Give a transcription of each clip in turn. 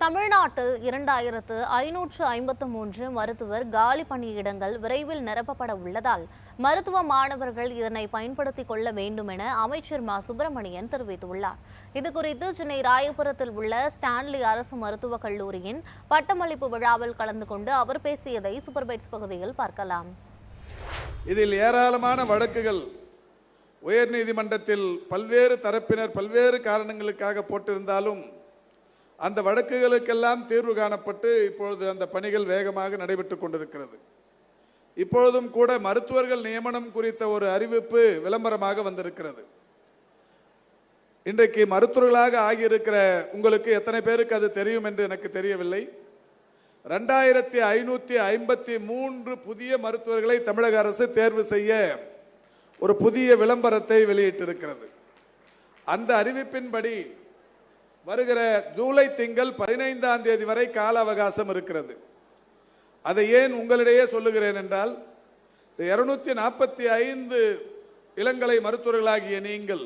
தமிழ்நாட்டில் இரண்டாயிரத்து ஐநூற்று ஐம்பத்து மூன்று மருத்துவர் காலி பணியிடங்கள் விரைவில் நிரப்பப்பட உள்ளதால் மருத்துவ மாணவர்கள் இதனை பயன்படுத்திக் கொள்ள வேண்டும் என அமைச்சர் மா. சுப்பிரமணியன் தெரிவித்துள்ளார். இதுகுறித்து சென்னை ராயபுரத்தில் உள்ள ஸ்டான்லி அரசு மருத்துவக் கல்லூரியின் பட்டமளிப்பு விழாவில் கலந்து கொண்டு அவர் பேசியதை சூப்பர்பைட்ஸ் பகுதியில் பார்க்கலாம். இதில் ஏராளமான வழக்குகள் உயர்நீதிமன்றத்தில் பல்வேறு தரப்பினர் பல்வேறு காரணங்களுக்காக போட்டிருந்தாலும் அந்த வழக்குகளுக்கெல்லாம் தீர்வு காணப்பட்டு இப்பொழுது அந்த பணிகள் வேகமாக நடைபெற்று கொண்டிருக்கிறது. இப்பொழுதும் கூட மருத்துவர்கள் நியமனம் குறித்த ஒரு அறிவிப்பு விளம்பரமாக வந்திருக்கிறது. இன்றைக்கு மருத்துவர்களாக ஆகியிருக்கிற உங்களுக்கு எத்தனை பேருக்கு அது தெரியும் என்று எனக்கு தெரியவில்லை. ரெண்டாயிரத்தி ஐநூற்றி ஐம்பத்தி மூன்று புதிய மருத்துவர்களை தமிழக அரசு தேர்வு செய்ய ஒரு புதிய விளம்பரத்தை வெளியிட்டிருக்கிறது. அந்த அறிவிப்பின்படி வருகிற ஜூலை திங்கள் பதினைந்தாம் தேதி வரை கால அவகாசம் இருக்கிறது. அதை ஏன் உங்களிடையே சொல்லுகிறேன் என்றால் இருநூத்தி நாற்பத்தி ஐந்து இளங்கலை மருத்துவர்களாகிய நீங்கள்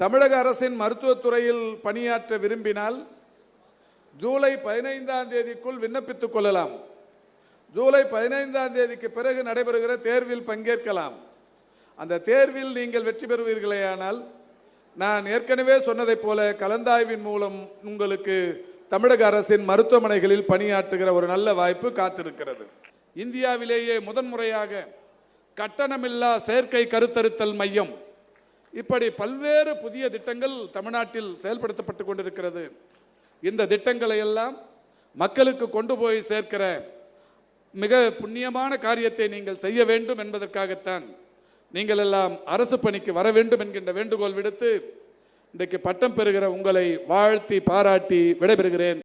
தமிழக அரசின் மருத்துவத்துறையில் பணியாற்ற விரும்பினால் ஜூலை பதினைந்தாம் தேதிக்குள் விண்ணப்பித்துக் கொள்ளலாம். ஜூலை பதினைந்தாம் தேதிக்கு பிறகு நடைபெறுகிற தேர்வில் பங்கேற்கலாம். அந்த தேர்வில் நீங்கள் வெற்றி பெறுவீர்களேயானால் நான் ஏற்கனவே சொன்னதைப் போல கலந்தாய்வின் மூலம் உங்களுக்கு தமிழக அரசின் மருத்துவமனைகளில் பணியாற்றுகிற ஒரு நல்ல வாய்ப்பு காத்திருக்கிறது. இந்தியாவிலேயே முதன்முறையாக கட்டணமில்லா செயற்கை கருத்தருத்தல் மையம் இப்படி பல்வேறு புதிய திட்டங்கள் தமிழ்நாட்டில் செயல்படுத்தப்பட்டு கொண்டிருக்கிறது. இந்த திட்டங்களை எல்லாம் மக்களுக்கு கொண்டு போய் சேர்க்கிற மிக புண்ணியமான காரியத்தை நீங்கள் செய்ய வேண்டும் என்பதற்காகத்தான் நீங்கள் எல்லாம் அரசு பணிக்கு வர வேண்டும் என்கின்ற வேண்டுகோள் விடுத்து இன்றைக்கு பட்டம் பெறுகிற உங்களை வாழ்த்தி பாராட்டி விடைபெறுகிறேன்.